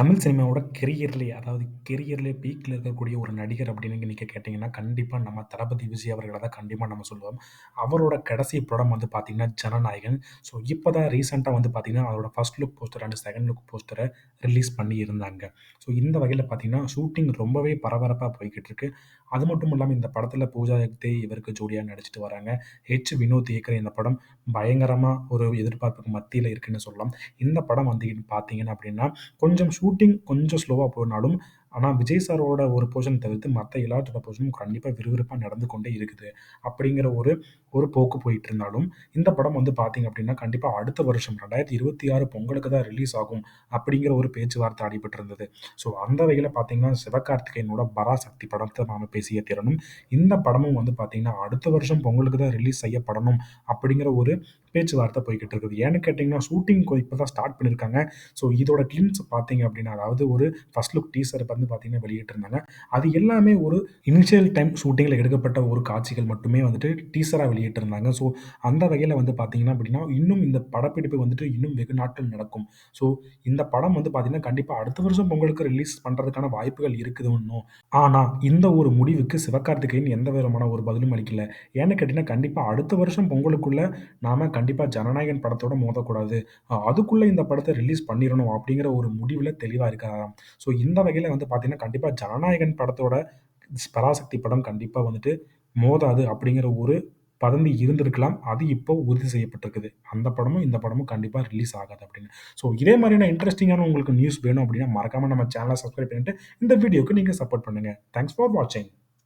தமிழ் சினிமாவோட கெரியர்லேயே அதாவது கெரியர்லேயே பீக்கில் இருக்கக்கூடிய ஒரு நடிகர் அப்படின்னு நீங்கள் கேட்டிங்கன்னா கண்டிப்பாக நம்ம தளபதி விஜய் அவர்களை தான் கண்டிப்பாக நம்ம சொல்லுவோம். அவரோட கடைசி படம் வந்து பார்த்தீங்கன்னா, ஜனநாயகன். ஸோ இப்போ தான் ரீசெண்டாக வந்து பார்த்தீங்கன்னா, அவரோட first look poster and second look போஸ்டரை ரிலீஸ் பண்ணியிருந்தாங்க. ஸோ இந்த வகையில் பார்த்தீங்கன்னா, ஷூட்டிங் ரொம்பவே பரபரப்பாக போய்கிட்டு இருக்கு. அது மட்டும் இல்லாமல் இந்த படத்தில் பூஜா ஹெக்தே இவருக்கு ஜோடியாக நடிச்சிட்டு வராங்க. ஹெச். வினோத் இயக்கிற இந்த படம் பயங்கரமாக ஒரு எதிர்பார்ப்புக்கு மத்தியில் இருக்குன்னு சொல்லலாம். இந்த படம் வந்து பார்த்தீங்கன்னா அப்படின்னா, கொஞ்சம் ஷூட்டிங் கொஞ்சம் ஸ்லோவாக போனாலும், ஆனால் விஜய் சாரோட ஒரு போர்ஷன் தவிர்த்து மற்ற எல்லாத்தோட போர்ஷனும் கண்டிப்பாக விறுவிறுப்பாக நடந்து கொண்டே இருக்குது. அப்படிங்கிற ஒரு ஒரு போக்கு போயிட்டு இருந்தாலும், இந்த படம் வந்து பார்த்தீங்க அப்படின்னா, கண்டிப்பாக அடுத்த வருஷம் 2026 பொங்கலுக்கு தான் ரிலீஸ் ஆகும் அப்படிங்கிற ஒரு பேச்சுவார்த்தை அடிபட்டு இருந்தது. ஸோ அந்த வகையில் பார்த்தீங்கன்னா, சிவகார்த்திகேயனோட பராசக்தி படத்தை நாம் பேசிய திறனும் இந்த படமும் வந்து பார்த்தீங்கன்னா, அடுத்த வருஷம் பொங்கலுக்கு தான் ரிலீஸ் செய்யப்படணும் அப்படிங்கிற ஒரு பேச்சுவார்த்தை போய்கிட்டு இருக்குது. ஏன்னு கேட்டிங்கன்னா ஷூட்டிங் இப்போ தான் ஸ்டார்ட் பண்ணியிருக்காங்க. ஸோ இதோட கிளிம்ஸ் பார்த்தீங்க அப்படின்னா, அதாவது ஒரு ஃபர்ஸ்ட் லுக் டீசர் வந்து பார்த்தீங்கன்னா வெளியிட்டிருந்தாங்க. அது எல்லாமே ஒரு இனிஷியல் டைம் ஷூட்டிங்கில் எடுக்கப்பட்ட ஒரு காட்சிகள் மட்டுமே வந்துட்டு டீசராக வெளியிட்டிருந்தாங்க. ஸோ அந்த வகையில் வந்து பார்த்தீங்கன்னா அப்படின்னா, இன்னும் இந்த படப்பிடிப்பு வந்துட்டு இன்னும் வெகு நாட்கள் நடக்கும். ஸோ இந்த படம் வந்து பார்த்தீங்கன்னா, கண்டிப்பாக அடுத்த வருஷம் பொங்கலுக்கு ரிலீஸ் பண்ணுறதுக்கான வாய்ப்புகள் இருக்குது ஆனால் இந்த ஒரு முடிவுக்கு சிவகார்த்திகேயன் எந்த விதமான ஒரு பதிலும் அளிக்கல. ஏன்னு கேட்டிங்கன்னா கண்டிப்பாக அடுத்த வருஷம் பொங்கலுக்குள்ள நாம கண்டிப்பாக ஜனநாயகன் படத்தோட மோதக்கூடாது. அதுக்குள்ளே அதுக்குள்ள இந்த படத்தை ரிலீஸ் பண்ணிடணும் அப்படிங்கிற ஒரு முடிவில் தெளிவாக இருக்காராம். ஸோ இந்த வகையில் வந்து பார்த்தீங்கன்னா, கண்டிப்பாக ஜனநாயகன் படத்தோட பராசக்தி படம் கண்டிப்பாக வந்துட்டு மோதாது அப்படிங்கிற ஒரு பதந்தி இருந்திருக்கலாம். அது இப்போ உறுதி செய்யப்பட்டிருக்குது. அந்த படமும், இந்த படமும் கண்டிப்பாக ரிலீஸ் ஆகாது அப்படின்னு. ஸோ இதே மாதிரியான இன்ட்ரெஸ்டிங்கான உங்களுக்கு நியூஸ் வேணும் அப்படின்னா, மறக்காமல் நம்ம சேனலை சப்ஸ்கிரைப் பண்ணிட்டு, இந்த வீடியோக்கு நீங்கள் சப்போர்ட் பண்ணுங்க. தேங்க்ஸ் ஃபார் வாட்சிங்.